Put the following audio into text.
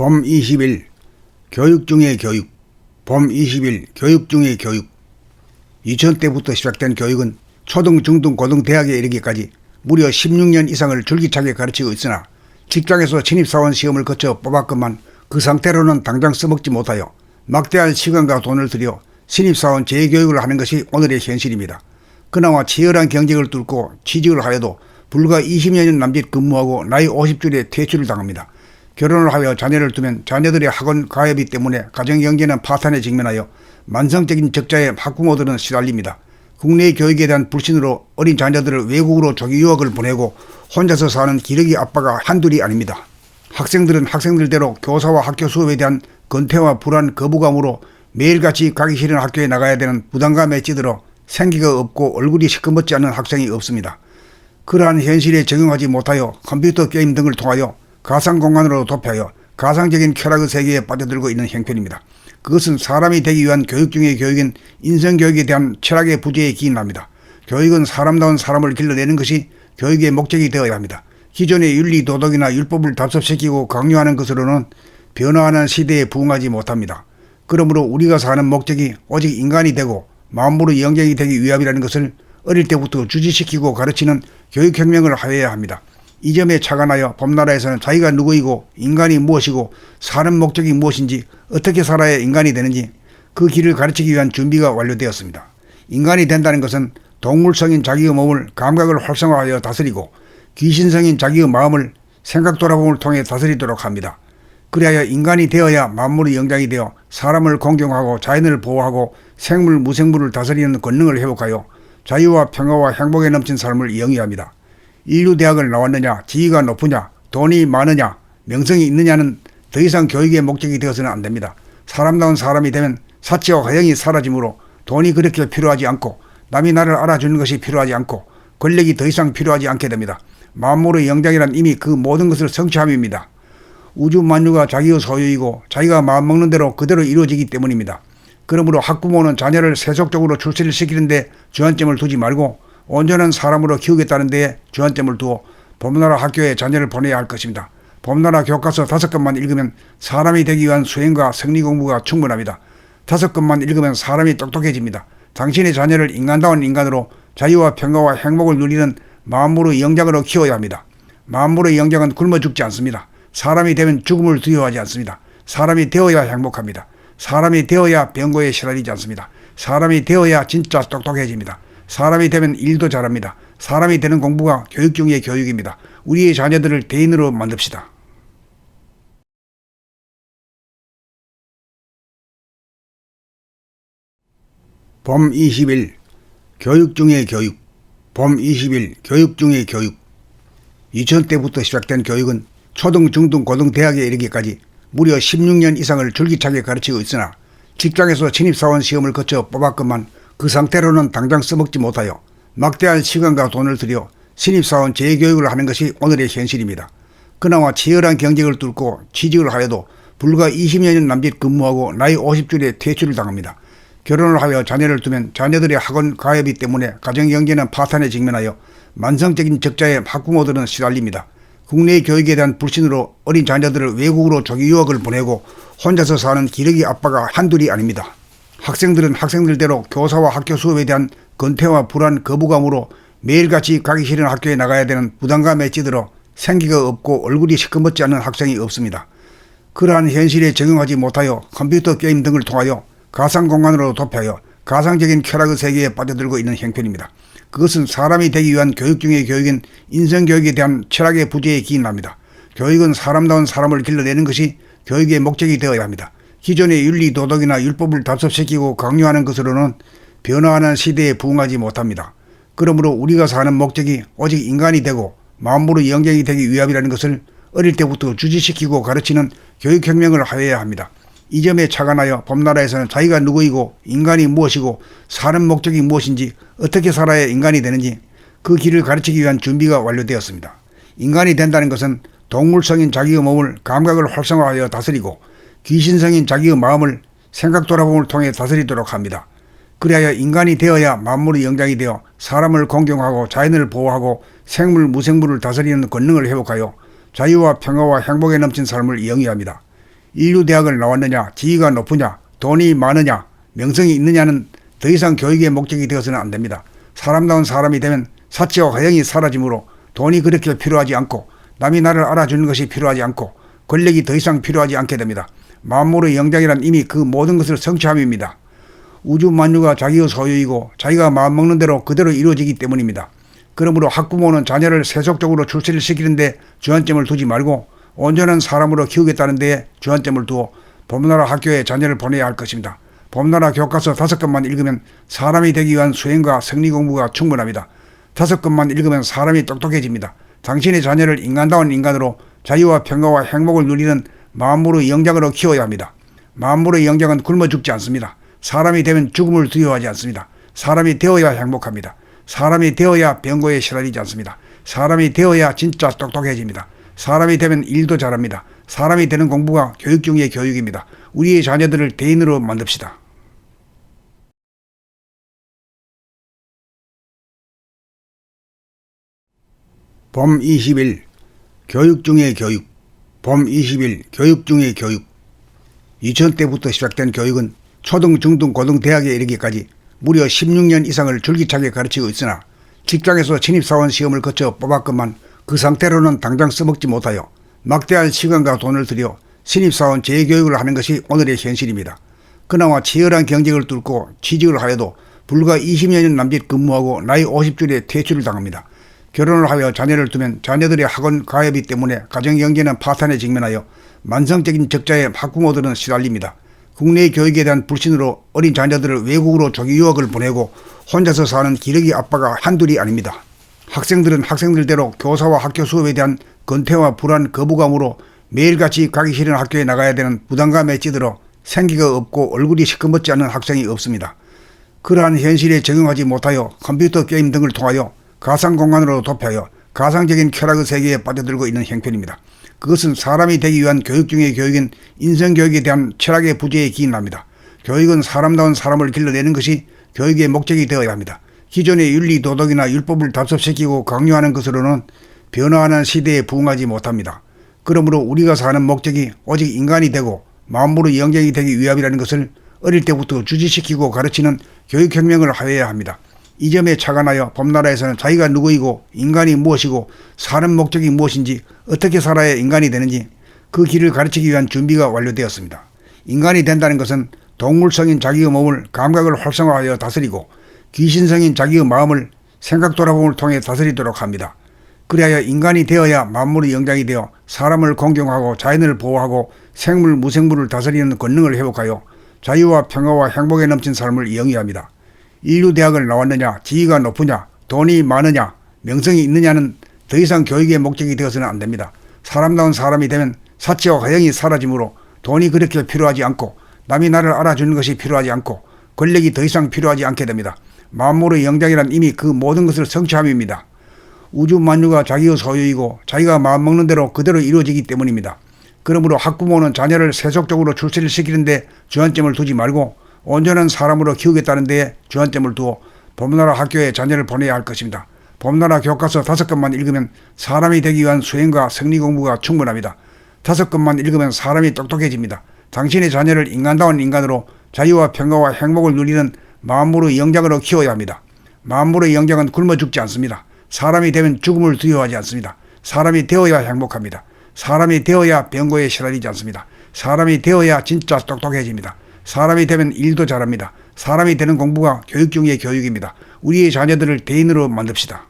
봄 20일 교육 중의 교육 봄 20일 교육 중의 교육 2000대부터 시작된 교육은 초등, 중등, 고등, 대학에 이르기까지 무려 16년 이상을 줄기차게 가르치고 있으나 직장에서 신입사원 시험을 거쳐 뽑았건만 그 상태로는 당장 써먹지 못하여 막대한 시간과 돈을 들여 신입사원 재교육을 하는 것이 오늘의 현실입니다. 그나마 치열한 경쟁을 뚫고 취직을 하여도 불과 20년 남짓 근무하고 나이 50줄에 퇴출을 당합니다. 결혼을 하여 자녀를 두면 자녀들의 학원 가입비 때문에 가정 경제는 파탄에 직면하여 만성적인 적자에 학부모들은 시달립니다. 국내 교육에 대한 불신으로 어린 자녀들을 외국으로 조기 유학을 보내고 혼자서 사는 기러기 아빠가 한둘이 아닙니다. 학생들은 학생들대로 교사와 학교 수업에 대한 건태와 불안, 거부감으로 매일같이 가기 싫은 학교에 나가야 되는 부담감에 찌들어 생기가 없고 얼굴이 시커멓지 않은 학생이 없습니다. 그러한 현실에 적응하지 못하여 컴퓨터 게임 등을 통하여 가상 공간으로 도피하여 가상적인 쾌락의 세계에 빠져들고 있는 형편입니다. 그것은 사람이 되기 위한 교육 중의 교육인 인성교육에 대한 철학의 부재에 기인합니다. 교육은 사람다운 사람을 길러내는 것이 교육의 목적이 되어야 합니다. 기존의 윤리 도덕이나 율법을 답습시키고 강요하는 것으로는 변화하는 시대에 부응하지 못합니다. 그러므로 우리가 사는 목적이 오직 인간이 되고 마음으로 영장이 되기 위함이라는 것을 어릴 때부터 주지시키고 가르치는 교육혁명을 하여야 합니다. 이 점에 착안하여 봄나라에서는 자기가 누구이고 인간이 무엇이고 사는 목적이 무엇인지 어떻게 살아야 인간이 되는지 그 길을 가르치기 위한 준비가 완료되었습니다. 인간이 된다는 것은 동물성인 자기의 몸을 감각을 활성화하여 다스리고 귀신성인 자기의 마음을 생각 돌아봄을 통해 다스리도록 합니다. 그리하여 인간이 되어야 만물의 영장이 되어 사람을 공경하고 자연을 보호하고 생물 무생물을 다스리는 권능을 회복하여 자유와 평화와 행복에 넘친 삶을 영위합니다. 인류 대학을 나왔느냐, 지위가 높으냐, 돈이 많으냐, 명성이 있느냐는 더 이상 교육의 목적이 되어서는 안 됩니다. 사람다운 사람이 되면 사치와 허영이 사라지므로 돈이 그렇게 필요하지 않고 남이 나를 알아주는 것이 필요하지 않고 권력이 더 이상 필요하지 않게 됩니다. 만물의 영장이란 이미 그 모든 것을 성취함입니다. 우주 만유가 자기의 소유이고 자기가 마음먹는 대로 그대로 이루어지기 때문입니다. 그러므로 학부모는 자녀를 세속적으로 출세를 시키는데 주안점을 두지 말고 온전한 사람으로 키우겠다는 데에 주안점을 두어 봄나라 학교에 자녀를 보내야 할 것입니다. 봄나라 교과서 다섯 권만 읽으면 사람이 되기 위한 수행과 성리 공부가 충분합니다. 다섯 권만 읽으면 사람이 똑똑해집니다. 당신의 자녀를 인간다운 인간으로 자유와 평화와 행복을 누리는 마음으로 영장으로 키워야 합니다. 마음으로 영장은 굶어 죽지 않습니다. 사람이 되면 죽음을 두려워하지 않습니다. 사람이 되어야 행복합니다. 사람이 되어야 병고에 시달리지 않습니다. 사람이 되어야 진짜 똑똑해집니다. 사람이 되면 일도 잘합니다. 사람이 되는 공부가 교육 중의 교육입니다. 우리의 자녀들을 대인으로 만듭시다. 봄 20일 교육 중의 교육 봄 20일 교육 중의 교육 2000대부터 시작된 교육은 초등, 중등, 고등, 대학에 이르기까지 무려 16년 이상을 줄기차게 가르치고 있으나 직장에서 신입사원 시험을 거쳐 뽑았건만 그 상태로는 당장 써먹지 못하여 막대한 시간과 돈을 들여 신입사원 재교육을 하는 것이 오늘의 현실입니다. 그나마 치열한 경쟁을 뚫고 취직을 하여도 불과 20년 남짓 근무하고 나이 50줄에 퇴출을 당합니다. 결혼을 하여 자녀를 두면 자녀들의 학원 가입비 때문에 가정 경제는 파탄에 직면하여 만성적인 적자에 학부모들은 시달립니다. 국내 교육에 대한 불신으로 어린 자녀들을 외국으로 조기 유학을 보내고 혼자서 사는 기러기 아빠가 한둘이 아닙니다. 학생들은 학생들대로 교사와 학교 수업에 대한 건태와 불안, 거부감으로 매일같이 가기 싫은 학교에 나가야 되는 부담감에 찌들어 생기가 없고 얼굴이 시커멓지 않은 학생이 없습니다. 그러한 현실에 적응하지 못하여 컴퓨터 게임 등을 통하여 가상 공간으로 도피하여 가상적인 쾌락의 세계에 빠져들고 있는 형편입니다. 그것은 사람이 되기 위한 교육 중의 교육인 인성교육에 대한 철학의 부재에 기인합니다. 교육은 사람다운 사람을 길러내는 것이 교육의 목적이 되어야 합니다. 기존의 윤리 도덕이나 율법을 답습시키고 강요하는 것으로는 변화하는 시대에 부응하지 못합니다. 그러므로 우리가 사는 목적이 오직 인간이 되고 마음으로 영장이 되기 위함이라는 것을 어릴 때부터 주지시키고 가르치는 교육혁명을 하여야 합니다. 이 점에 착안하여 봄나라에서는 자기가 누구이고 인간이 무엇이고 사는 목적이 무엇인지 어떻게 살아야 인간이 되는지 그 길을 가르치기 위한 준비가 완료되었습니다. 인간이 된다는 것은 동물성인 자기의 몸을 감각을 활성화하여 다스리고 귀신성인 자기의 마음을 생각 돌아봄을 통해 다스리도록 합니다. 그리하여 인간이 되어야 만물의 영장이 되어 사람을 공경하고 자연을 보호하고 생물 무생물을 다스리는 권능을 회복하여 자유와 평화와 행복에 넘친 삶을 영위합니다. 인류 대학을 나왔느냐, 지위가 높으냐, 돈이 많으냐, 명성이 있느냐는 더 이상 교육의 목적이 되어서는 안 됩니다. 사람다운 사람이 되면 사치와 허영이 사라지므로 돈이 그렇게 필요하지 않고 남이 나를 알아주는 것이 필요하지 않고 권력이 더 이상 필요하지 않게 됩니다. 만물의 영장이란 이미 그 모든 것을 성취함입니다. 우주 만유가 자기의 소유이고 자기가 마음먹는 대로 그대로 이루어지기 때문입니다. 그러므로 학부모는 자녀를 세속적으로 출세를 시키는데 주안점을 두지 말고 온전한 사람으로 키우겠다는 데에 주안점을 두어 봄나라 학교에 자녀를 보내야 할 것입니다. 봄나라 교과서 다섯 권만 읽으면 사람이 되기 위한 수행과 생리 공부가 충분합니다. 다섯 권만 읽으면 사람이 똑똑해집니다. 당신의 자녀를 인간다운 인간으로 자유와 평화와 행복을 누리는 만물의 영장으로 키워야 합니다. 만물의 영장은 굶어 죽지 않습니다. 사람이 되면 죽음을 두려워하지 않습니다. 사람이 되어야 행복합니다. 사람이 되어야 병고에 시달리지 않습니다. 사람이 되어야 진짜 똑똑해집니다. 사람이 되면 일도 잘합니다. 사람이 되는 공부가 교육 중의 교육입니다. 우리의 자녀들을 대인으로 만듭시다. 봄 20일 교육 중의 교육 봄 20일 교육 중의 교육 2000대부터 시작된 교육은 초등, 중등, 고등, 대학에 이르기까지 무려 16년 이상을 줄기차게 가르치고 있으나 직장에서 신입사원 시험을 거쳐 뽑았건만 그 상태로는 당장 써먹지 못하여 막대한 시간과 돈을 들여 신입사원 재교육을 하는 것이 오늘의 현실입니다. 그나마 치열한 경쟁을 뚫고 취직을 하여도 불과 20년의 남짓 근무하고 나이 50줄에 퇴출을 당합니다. 결혼을 하여 자녀를 두면 자녀들의 학원 가입비 때문에 가정 경제는 파탄에 직면하여 만성적인 적자에 학부모들은 시달립니다. 국내 교육에 대한 불신으로 어린 자녀들을 외국으로 조기 유학을 보내고 혼자서 사는 기러기 아빠가 한둘이 아닙니다. 학생들은 학생들대로 교사와 학교 수업에 대한 건태와 불안, 거부감으로 매일같이 가기 싫은 학교에 나가야 되는 부담감에 찌들어 생기가 없고 얼굴이 시커멓지 않은 학생이 없습니다. 그러한 현실에 적응하지 못하여 컴퓨터 게임 등을 통하여 가상 공간으로 도피하여 가상적인 쾌락의 세계에 빠져들고 있는 형편입니다. 그것은 사람이 되기 위한 교육 중의 교육인 인성 교육에 대한 철학의 부재에 기인합니다. 교육은 사람다운 사람을 길러내는 것이 교육의 목적이 되어야 합니다. 기존의 윤리 도덕이나 율법을 답습시키고 강요하는 것으로는 변화하는 시대에 부응하지 못합니다. 그러므로 우리가 사는 목적이 오직 인간이 되고 마음으로 영장이 되기 위함이라는 것을 어릴 때부터 주지시키고 가르치는 교육혁명을 하여야 합니다. 이 점에 착안하여 봄나라에서는 자기가 누구이고 인간이 무엇이고 사는 목적이 무엇인지 어떻게 살아야 인간이 되는지 그 길을 가르치기 위한 준비가 완료되었습니다. 인간이 된다는 것은 동물성인 자기의 몸을 감각을 활성화하여 다스리고 귀신성인 자기의 마음을 생각 돌아봄을 통해 다스리도록 합니다. 그리하여 인간이 되어야 만물의 영장이 되어 사람을 공경하고 자연을 보호하고 생물 무생물을 다스리는 권능을 회복하여 자유와 평화와 행복에 넘친 삶을 영위합니다. 인류 대학을 나왔느냐, 지위가 높으냐, 돈이 많으냐, 명성이 있느냐는 더 이상 교육의 목적이 되어서는 안 됩니다. 사람다운 사람이 되면 사치와 허영이 사라지므로 돈이 그렇게 필요하지 않고 남이 나를 알아주는 것이 필요하지 않고 권력이 더 이상 필요하지 않게 됩니다. 만물의 영장이란 이미 그 모든 것을 성취함입니다. 우주 만유가 자기의 소유이고 자기가 마음먹는 대로 그대로 이루어지기 때문입니다. 그러므로 학부모는 자녀를 세속적으로 출세를 시키는데 주안점을 두지 말고 온전한 사람으로 키우겠다는 데에 주안점을 두어 봄나라 학교에 자녀를 보내야 할 것입니다. 봄나라 교과서 다섯 권만 읽으면 사람이 되기 위한 수행과 생리 공부가 충분합니다. 다섯 권만 읽으면 사람이 똑똑해집니다. 당신의 자녀를 인간다운 인간으로 자유와 평화와 행복을 누리는 만물의 영장으로 키워야 합니다. 만물의 영장은 굶어 죽지 않습니다. 사람이 되면 죽음을 두려워하지 않습니다. 사람이 되어야 행복합니다. 사람이 되어야 병고에 시달리지 않습니다. 사람이 되어야 진짜 똑똑해집니다. 사람이 되면 일도 잘합니다. 사람이 되는 공부가 교육 중의 교육입니다. 우리의 자녀들을 대인으로 만듭시다.